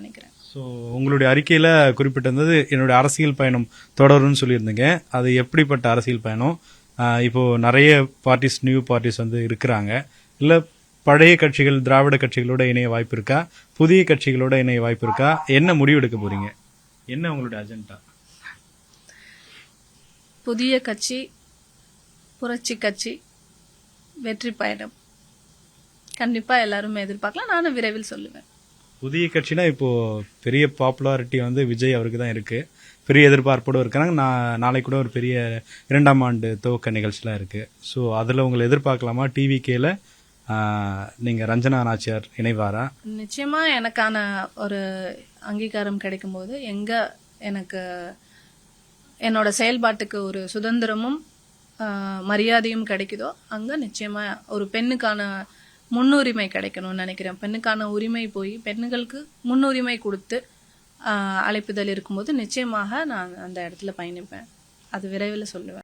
நினைக்கிறேன். ஸோ உங்களுடைய அறிக்கையில் குறிப்பிட்டிருந்தது என்னுடைய அரசியல் பயணம் தொடரும்னு சொல்லியிருந்தீங்க. அது எப்படிப்பட்ட அரசியல் பயணம்? ஆஹ் இப்போ நிறைய பார்ட்டிஸ் நியூ பார்ட்டிஸ் வந்து இருக்கிறாங்க. இல்லை பழைய கட்சிகள் திராவிட கட்சிகளோட இணைய வாய்ப்பு இருக்கா? புதிய கட்சிகளோட இணைய வாய்ப்பு இருக்கா? என்ன முடிவெடுக்க போறீங்க? என்ன உங்களுடைய அஜெண்டா புதிய கட்சி புரட்சி கட்சி வெற்றி பயணம். கண்டிப்பா எல்லாரும் எதிர்பார்க்கலாம். நானும் விரைவில் சொல்லுவேன். புதிய கட்சினா இப்போ பெரிய பாப்புலாரிட்டி வந்து விஜய் அவருக்கு தான் இருக்கு. பெரிய எதிர்பார்ப்போட இருக்கிறாங்க. நான் நாளைக்கு கூட ஒரு பெரிய இரண்டாம் ஆண்டு துவக்க நிகழ்ச்சிலாம் இருக்கு. ஸோ அதில் உங்களை எதிர்பார்க்கலாமா? டிவிகேல நீங்க ரஞ்சனா நாச்சியார் இணைவாரா? நிச்சயமா எனக்கான ஒரு அங்கீகாரம் கிடைக்கும்போது எங்க எனக்கு என்னோட செயல்பாட்டுக்கு ஒரு சுதந்திரமும் மரியாதையும் கிடைக்குதோ அங்க நிச்சயமா ஒரு பெண்ணுக்கான முன்னுரிமை கிடைக்கணும்னு நினைக்கிறேன். பெண்ணுக்கான உரிமை போய் பெண்களுக்கு முன்னுரிமை கொடுத்து அழைப்புதல் இருக்கும்போது நிச்சயமாக நான் அந்த இடத்துல பயணிப்பேன். அது விரைவில் சொல்லுவேன்.